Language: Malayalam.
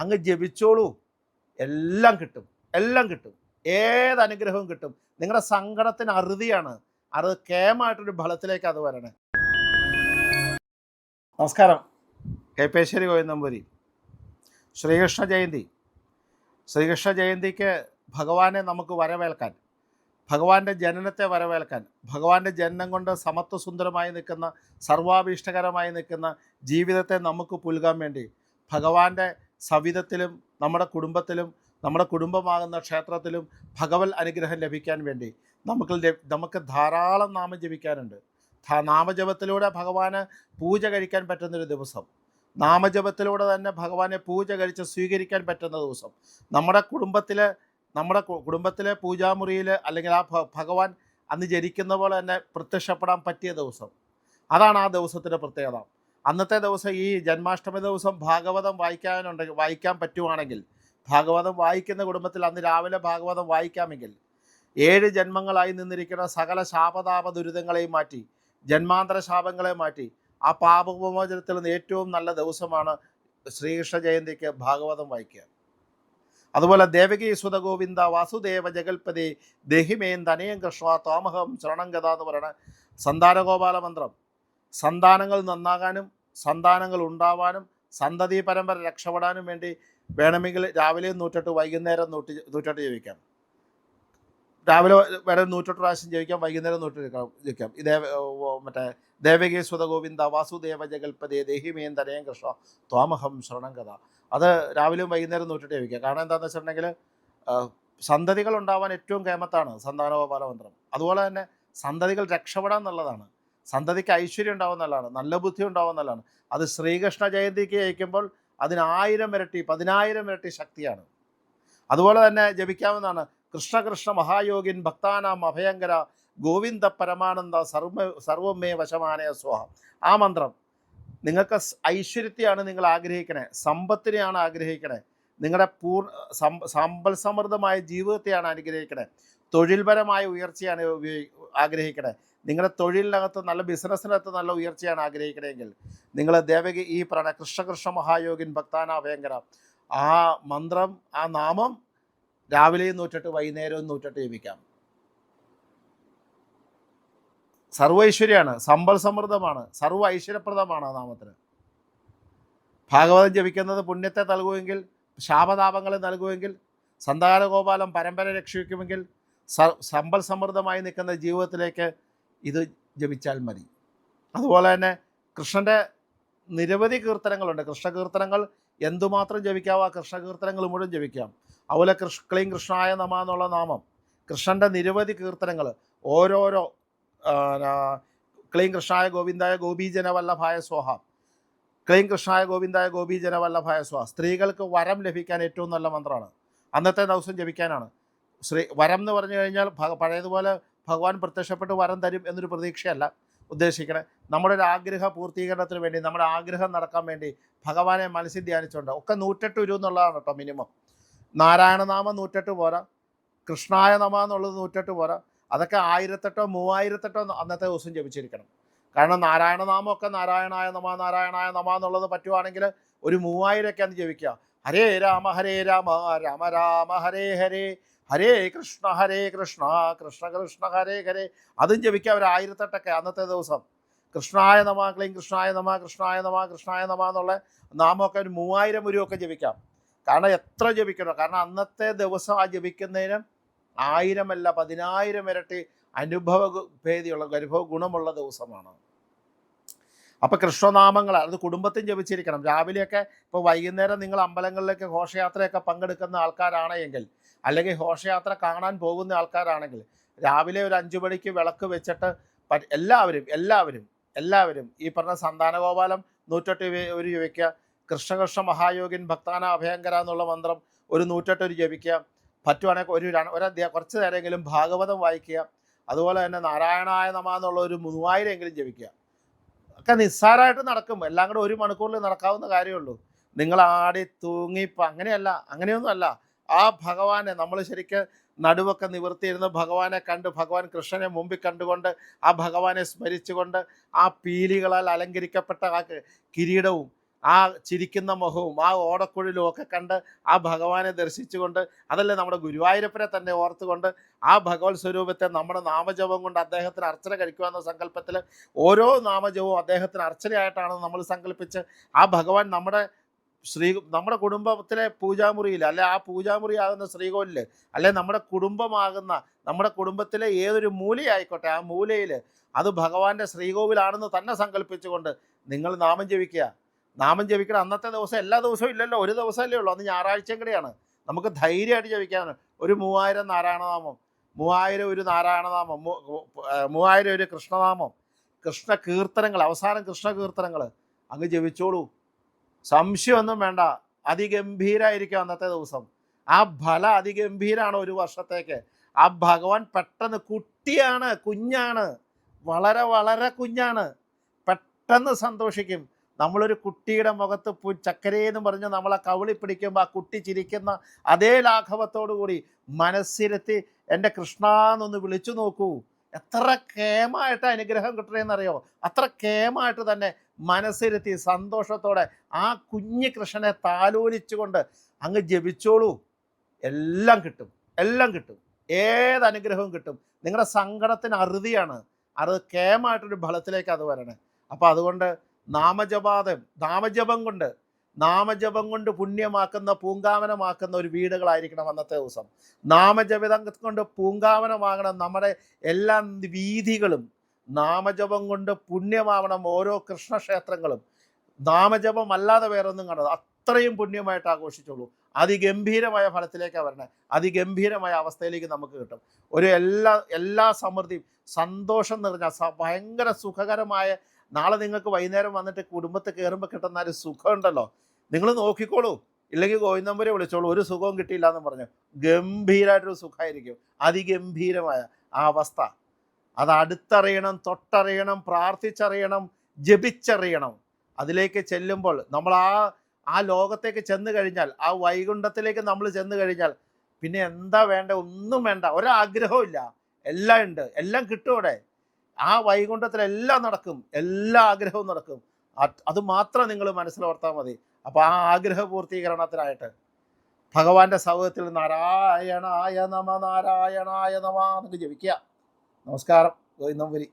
അങ്ങ് ജപിച്ചോളൂ. എല്ലാം കിട്ടും. എല്ലാം കിട്ടും. ഏത് അനുഗ്രഹവും കിട്ടും. നിങ്ങളുടെ സങ്കടത്തിന് അറുതിയാണ്. അത് കേമായിട്ടൊരു ഫലത്തിലേക്ക് അത് വരണേ. നമസ്കാരം. കൈപ്പേശ്വരി ഗോവിന്ദമ്പൂരി ശ്രീകൃഷ്ണ ജയന്തി. ശ്രീകൃഷ്ണ ജയന്തിക്ക് ഭഗവാനെ നമുക്ക് വരവേൽക്കാൻ ഭഗവാന്റെ ജനനത്തെ വരവേൽക്കാൻ ഭഗവാന്റെ ജനനം കൊണ്ട് സമത്വസുന്ദരമായി നിൽക്കുന്ന സർവാഭീഷ്ടകരമായി നിൽക്കുന്ന ജീവിതത്തെ നമുക്ക് പുൽകാൻ വേണ്ടി ഭഗവാന്റെ സവിധത്തിലും നമ്മുടെ കുടുംബത്തിലും നമ്മുടെ കുടുംബമാകുന്ന ക്ഷേത്രത്തിലും ഭഗവത് അനുഗ്രഹം ലഭിക്കാൻ വേണ്ടി നമുക്ക് നമുക്ക് ധാരാളം നാമം ജപിക്കാനുണ്ട്. നാമജപത്തിലൂടെ ഭഗവാന് പൂജ കഴിക്കാൻ പറ്റുന്നൊരു ദിവസം. നാമജപത്തിലൂടെ തന്നെ ഭഗവാനെ പൂജ കഴിച്ച് സ്വീകരിക്കാൻ പറ്റുന്ന ദിവസം. നമ്മുടെ കുടുംബത്തിലെ നമ്മുടെ കുടുംബത്തിലെ പൂജാമുറിയിൽ അല്ലെങ്കിൽ ആ ഭഗവാൻ അന്ന് ജനിക്കുന്ന പോലെ തന്നെ പ്രത്യക്ഷപ്പെടാൻ പറ്റിയ ദിവസം. അതാണ് ആ ദിവസത്തിന്റെ പ്രത്യേകത. അന്നത്തെ ദിവസം ഈ ജന്മാഷ്ടമി ദിവസം ഭാഗവതം വായിക്കാനുണ്ടെങ്കിൽ വായിക്കാൻ പറ്റുവാണെങ്കിൽ ഭാഗവതം വായിക്കുന്ന കുടുംബത്തിൽ അന്ന് രാവിലെ ഭാഗവതം വായിക്കാമെങ്കിൽ ഏഴ് ജന്മങ്ങളായി നിന്നിരിക്കുന്ന സകല ശാപതാപ ദുരിതങ്ങളെയും മാറ്റി ജന്മാന്തര ശാപങ്ങളെ മാറ്റി ആ പാപവിമോചനത്തിൽ നിന്ന് ഏറ്റവും നല്ല ദിവസമാണ് ശ്രീകൃഷ്ണ ജയന്തിക്ക് ഭാഗവതം വായിക്കുക. അതുപോലെ ദേവകി സുത ഗോവിന്ദ വാസുദേവ ജഗൽപതി ദഹിമേൻ തനയം കൃഷ്ണ തോമഹം ശരണംഗത എന്ന് പറയുന്ന സന്താനഗോപാല മന്ത്രം സന്താനങ്ങൾ നന്നാകാനും സന്താനങ്ങൾ ഉണ്ടാവാനും സന്തതി പരമ്പര രക്ഷപ്പെടാനും വേണ്ടി വേണമെങ്കിൽ രാവിലെ നൂറ്റെട്ട് വൈകുന്നേരം നൂറ്റി നൂറ്റെട്ട് ജീവിക്കാം. രാവിലെ വേണം നൂറ്റെട്ട് പ്രാവശ്യം ജീവിക്കാം വൈകുന്നേരം നൂറ്റെട്ട് ജീവിക്കാം. ഇതേ മറ്റേ ദേവകീ സുതഗോവിന്ദ വാസുദേവ ജഗൽപതി ദേഹിമേൻ തനയം കൃഷ്ണ ത്വാമഹം കഥ. അത് രാവിലെയും വൈകുന്നേരം നൂറ്റെട്ട് ജീവിക്കുക കാരണം എന്താണെന്ന് വെച്ചിട്ടുണ്ടെങ്കിൽ സന്തതികൾ ഉണ്ടാവാൻ ഏറ്റവും കേമത്താണ് സന്താനോപാല മന്ത്രം അതുപോലെ തന്നെ സന്തതികൾ രക്ഷപ്പെടാൻ എന്നുള്ളതാണ് സന്തതിക്ക് ഐശ്വര്യം ഉണ്ടാവും എന്നുള്ളതാണ് നല്ല ബുദ്ധി ഉണ്ടാവും എന്നുള്ളതാണ് അത് ശ്രീകൃഷ്ണ ജയന്തിക്ക് ജയിക്കുമ്പോൾ അതിന് ആയിരം ഇരട്ടി പതിനായിരം ഇരട്ടി ശക്തിയാണ്. അതുപോലെ തന്നെ ജപിക്കാവുന്നതാണ് കൃഷ്ണകൃഷ്ണ കൃഷ്ണ മഹായോഗിൻ ഭക്താനാം അഭയങ്കര ഗോവിന്ദ പരമാനന്ദ സർവ സർവമേ വശമാനയ സ്വാഹ. ആ മന്ത്രം നിങ്ങൾക്ക് ഐശ്വര്യത്തെയാണ് നിങ്ങൾ ആഗ്രഹിക്കണേ സമ്പത്തിനെയാണ് ആഗ്രഹിക്കണേ നിങ്ങളുടെ പൂർ സമ്പൽ സമൃദ്ധമായ ജീവിതത്തെയാണ് അനുഗ്രഹിക്കണേ തൊഴിൽപരമായ ഉയർച്ചയാണ് ആഗ്രഹിക്കണേ. നിങ്ങളുടെ തൊഴിലിനകത്ത് നല്ല ബിസിനസ്സിനകത്ത് നല്ല ഉയർച്ചയാണ് ആഗ്രഹിക്കണമെങ്കിൽ നിങ്ങൾ ദേവകി ഈ പ്രണ കൃഷ്ണകൃഷ്ണ മഹായോഗിൻ ഭക്താന ഭയങ്കര. ആ മന്ത്രം ആ നാമം രാവിലെയും നൂറ്റിട്ട് വൈകുന്നേരവും നൂറ്റിട്ട് ജപിക്കാം. സർവൈശ്വര്യമാണ് സമ്പൽ സമൃദ്ധമാണ്. സർവ ഐശ്വര്യപ്രദമാണ് ആ നാമത്തിന്. ഭാഗവതം ജപിക്കുന്നത് പുണ്യത്തെ നൽകുമെങ്കിൽ ശാപതാപങ്ങളെ നൽകുമെങ്കിൽ സന്താനഗോപാലം പരമ്പര രക്ഷിക്കുമെങ്കിൽ സമ്പൽ സമൃദ്ധമായി നിൽക്കുന്ന ജീവിതത്തിലേക്ക് ഇത് ജപിച്ചാൽ മതി. അതുപോലെ തന്നെ കൃഷ്ണന്റെ നിരവധി കീർത്തനങ്ങളുണ്ട്. കൃഷ്ണകീർത്തനങ്ങൾ എന്തുമാത്രം ജപിക്കാവോ ആ കൃഷ്ണകീർത്തനങ്ങൾ മുഴുവൻ ജപിക്കാം. അതുപോലെ കൃഷ് ക്ലീം കൃഷ്ണായ നമ എന്നുള്ള നാമം കൃഷ്ണന്റെ നിരവധി കീർത്തനങ്ങൾ ഓരോരോ ക്ലീം കൃഷ്ണായ ഗോവിന്ദായ ഗോപീജന വല്ലഭായ സ്വാഹ ക്ലീം കൃഷ്ണായ ഗോവിന്ദായ ഗോപീജന വല്ലഭായ സ്വാഹ സ്ത്രീകൾക്ക് വരം ലഭിക്കാൻ ഏറ്റവും നല്ല മന്ത്രമാണ്. അന്നത്തെ ദിവസം ജപിക്കാനാണ്. ശ്രീ വരം എന്ന് പറഞ്ഞു കഴിഞ്ഞാൽ പഴയതുപോലെ ഭഗവാൻ പ്രത്യക്ഷപ്പെട്ട് വരം തരും എന്നൊരു പ്രതീക്ഷയല്ല ഉദ്ദേശിക്കണേ. നമ്മുടെ ഒരു ആഗ്രഹ പൂർത്തീകരണത്തിന് വേണ്ടി നമ്മുടെ ആഗ്രഹം നടക്കാൻ വേണ്ടി ഭഗവാനെ മനസ്സിൽ ധ്യാനിച്ചുകൊണ്ട് ഒക്കെ നൂറ്റെട്ട് വരും എന്നുള്ളതാണ് കേട്ടോ മിനിമം നാരായണനാമം നൂറ്റെട്ട് പോരാ. കൃഷ്ണായ നമ എന്നുള്ളത് നൂറ്റെട്ട് പോരാ. അതൊക്കെ ആയിരത്തെട്ടോ മൂവായിരത്തെട്ടോ അന്നത്തെ ദിവസം ജപിച്ചിരിക്കണം. കാരണം നാരായണനാമമൊക്കെ നാരായണായ നമ നാരായണായ നമ എന്നുള്ളത് പറ്റുവാണെങ്കിൽ ഒരു മൂവായിരമൊക്കെ അന്ന് ജപിക്കുക. ഹരേ രാമ ഹരേ രാമ രാമ രാമ ഹരേ ഹരേ. ഹരേ കൃഷ്ണ ഹരേ കൃഷ്ണ കൃഷ്ണ കൃഷ്ണ ഹരേ ഹരേ. അതും ജപിക്കുക ഒരു ആയിരത്തെട്ടൊക്കെ അന്നത്തെ ദിവസം. കൃഷ്ണായ നമ ക്ലീം കൃഷ്ണായ നമ കൃഷ്ണായ നമ കൃഷ്ണായ നമ എന്നുള്ള നാമമൊക്കെ ഒരു മൂവായിരം ഉരുവൊക്കെ ജപിക്കാം. കാരണം എത്ര ജപിക്കണോ. കാരണം അന്നത്തെ ദിവസം ആ ജപിക്കുന്നതിന് ആയിരമല്ല പതിനായിരം ഇരട്ടി അനുഭവ ഭേദിയുള്ള അനുഭവ ഗുണമുള്ള ദിവസമാണ്. അപ്പോൾ കൃഷ്ണനാമങ്ങൾ അത് കുടുംബത്തിൽ ജപിച്ചിരിക്കണം. രാവിലെയൊക്കെ ഇപ്പോൾ വൈകുന്നേരം നിങ്ങൾ അമ്പലങ്ങളിലേക്ക് ഘോഷയാത്രയൊക്കെ പങ്കെടുക്കുന്ന ആൾക്കാരാണെങ്കിൽ അല്ലെങ്കിൽ ഘോഷയാത്ര കാണാൻ പോകുന്ന ആൾക്കാരാണെങ്കിൽ രാവിലെ ഒരു അഞ്ചു മണിക്ക് വിളക്ക് വെച്ചിട്ട് എല്ലാവരും എല്ലാവരും എല്ലാവരും ഈ പറഞ്ഞ സന്താനഗോപാലം നൂറ്റെട്ട് ഒരു ജപിക്കുക കൃഷ്ണകൃഷ്ണ മഹായോഗിൻ ഭക്താന അഭയങ്കര എന്നുള്ള മന്ത്രം ഒരു നൂറ്റെട്ട് ഒരു ജപിക്കുക പറ്റുവാണെങ്കിൽ ഒരു ഒരധ്യ കുറച്ച് നേരമെങ്കിലും ഭാഗവതം വായിക്കുക അതുപോലെ തന്നെ നാരായണായ നമ എന്നുള്ള ഒരു മൂവായിരം എങ്കിലും ജപിക്കുക. ഒക്കെ നിസ്സാരമായിട്ട് നടക്കും. എല്ലാം കൂടെ ഒരു മണിക്കൂറിൽ നടക്കാവുന്ന കാര്യമുള്ളൂ. നിങ്ങൾ ആടി തൂങ്ങി അങ്ങനെയല്ല അങ്ങനെയൊന്നുമല്ല. ആ ഭഗവാനെ നമ്മൾ ശരിക്കും നടുവൊക്കെ നിവർത്തിയിരുന്ന് ഭഗവാനെ കണ്ട് ഭഗവാൻ കൃഷ്ണനെ മുമ്പിൽ കണ്ടുകൊണ്ട് ആ ഭഗവാനെ സ്മരിച്ചുകൊണ്ട് ആ പീലികളാൽ അലങ്കരിക്കപ്പെട്ട ആ കിരീടവും ആ ചിരിക്കുന്ന മുഖവും ആ ഓടക്കുഴലും ഒക്കെ കണ്ട് ആ ഭഗവാനെ ദർശിച്ചുകൊണ്ട് അതല്ലേ നമ്മുടെ ഗുരുവായൂരപ്പനെ തന്നെ ഓർത്തുകൊണ്ട് ആ ഭഗവത് സ്വരൂപത്തെ നമ്മുടെ നാമജപം കൊണ്ട് അദ്ദേഹത്തിന് അർച്ചന കഴിക്കുക എന്ന സങ്കല്പത്തിൽ ഓരോ നാമജപവും അദ്ദേഹത്തിന് അർച്ചനയായിട്ടാണ് നമ്മൾ സങ്കല്പിച്ച് ആ ഭഗവാൻ നമ്മുടെ ശ്രീ നമ്മുടെ കുടുംബത്തിലെ പൂജാമുറിയിൽ അല്ലെ ആ പൂജാമുറി ആകുന്ന ശ്രീകോലിൽ അല്ലെ നമ്മുടെ കുടുംബമാകുന്ന നമ്മുടെ കുടുംബത്തിലെ ഏതൊരു മൂലയായിക്കോട്ടെ ആ മൂലയിൽ അത് ഭഗവാന്റെ ശ്രീകോവിലാണെന്ന് തന്നെ സങ്കല്പിച്ചുകൊണ്ട് നിങ്ങൾ നാമം ജപിക്കുക. നാമം ജപിക്കണം അന്നത്തെ ദിവസം എല്ലാ ദിവസവും ഇല്ലല്ലോ ഒരു ദിവസമല്ലേ ഉള്ളൂ. അന്ന് ഞായറാഴ്ചയും കൂടെയാണ്. നമുക്ക് ധൈര്യമായിട്ട് ജപിക്കാൻ ഒരു മൂവായിരം നാരായണനാമം മൂവായിരം ഒരു നാരായണനാമം മൂവായിരം ഒരു കൃഷ്ണനാമം കൃഷ്ണ കീർത്തനങ്ങൾ അവസാനം കൃഷ്ണ കീർത്തനങ്ങൾ. അങ്ങ് ജപിച്ചോളൂ. സംശയമൊന്നും വേണ്ട. അതിഗംഭീരായിരിക്കും അന്നത്തെ ദിവസം. ആ ഫല അതിഗംഭീരാണ് ഒരു വർഷത്തേക്ക്. ആ ഭഗവാൻ പെട്ടെന്ന് കുട്ടിയാണ് കുഞ്ഞാണ്. വളരെ വളരെ കുഞ്ഞാണ്. പെട്ടെന്ന് സന്തോഷിക്കും. നമ്മളൊരു കുട്ടിയുടെ മുഖത്ത് ചക്കരയെന്ന് പറഞ്ഞ് നമ്മളെ കവിളി പിടിക്കുമ്പോൾ ആ കുട്ടി ചിരിക്കുന്ന അതേ ലാഘവത്തോടു കൂടി മനസ്സിരുത്തി എന്റെ കൃഷ്ണ എന്നൊന്ന് വിളിച്ചു നോക്കൂ. എത്ര കേമായിട്ട് അനുഗ്രഹം കിട്ടണമെന്നറിയോ അത്ര കേമായിട്ട് തന്നെ മനസ്സിരുത്തി സന്തോഷത്തോടെ ആ കുഞ്ഞു കൃഷ്ണനെ താലോലിച്ചുകൊണ്ട് അങ്ങ് ജപിച്ചോളൂ. എല്ലാം കിട്ടും എല്ലാം കിട്ടും. ഏത് അനുഗ്രഹവും കിട്ടും. നിങ്ങളുടെ സങ്കടത്തിന് അറുതിയാണ്. അത് കേമായിട്ടൊരു ഫലത്തിലേക്ക് അത് വരണേ. അപ്പോൾ അതുകൊണ്ട് നാമജപാദം നാമജപം കൊണ്ട് നാമജപം കൊണ്ട് പുണ്യമാക്കുന്ന പൂങ്കാവനമാക്കുന്ന ഒരു വീടുകളായിരിക്കണം അന്നത്തെ ദിവസം. നാമജപിതം കൊണ്ട് പൂങ്കാവനമാകണം നമ്മുടെ എല്ലാ വീഥികളും നാമജപം കൊണ്ട് പുണ്യമാവണം ഓരോ കൃഷ്ണക്ഷേത്രങ്ങളും. നാമജപം അല്ലാതെ വേറൊന്നും കണ്ടത് അത്രയും പുണ്യമായിട്ട് ആഘോഷിച്ചോളൂ. അതിഗംഭീരമായ ഫലത്തിലേക്കാണ് വരണേ. അതിഗംഭീരമായ അവസ്ഥയിലേക്ക് നമുക്ക് കിട്ടും. ഒരു എല്ലാ എല്ലാ സമൃദ്ധിയും സന്തോഷം നിറഞ്ഞ ഭയങ്കര സുഖകരമായ നാളെ നിങ്ങൾക്ക് വൈകുന്നേരം വന്നിട്ട് കുടുംബത്തെ കയറുമ്പോൾ കിട്ടുന്ന ഒരു സുഖമുണ്ടല്ലോ. നിങ്ങൾ നോക്കിക്കോളൂ. ഇല്ലെങ്കിൽ ഗോവിന്ദമ്പരെ വിളിച്ചോളൂ. ഒരു സുഖവും കിട്ടിയില്ല എന്ന് പറഞ്ഞു. ഗംഭീരമായിട്ടൊരു സുഖമായിരിക്കും. അതിഗംഭീരമായ ആ അവസ്ഥ. അത് അടുത്തറിയണം തൊട്ടറിയണം പ്രാർത്ഥിച്ചറിയണം ജപിച്ചറിയണം. അതിലേക്ക് ചെല്ലുമ്പോൾ നമ്മൾ ആ ആ ലോകത്തേക്ക് ചെന്ന് കഴിഞ്ഞാൽ ആ വൈകുണ്ഠത്തിലേക്ക് നമ്മൾ ചെന്ന് കഴിഞ്ഞാൽ പിന്നെ എന്താ വേണ്ട? ഒന്നും വേണ്ട. ഒരാഗ്രഹവും ഇല്ല. എല്ലാം ഉണ്ട്. എല്ലാം കിട്ടും അവിടെ. ആ വൈകുണ്ഠത്തിൽ എല്ലാം നടക്കും. എല്ലാ ആഗ്രഹവും നടക്കും. അത് മാത്രം നിങ്ങൾ മനസ്സിലോർത്താൽ മതി. അപ്പോൾ ആ ആഗ്രഹ പൂർത്തീകരണത്തിനായിട്ട് ഭഗവാന്റെ സൗഹൃദത്തിൽ നാരായണായ നമ നാരായണായ നമ എന്നൊക്കെ ജപിക്കുക. നമസ്കാരം. ഗോവിന്ദം പുരി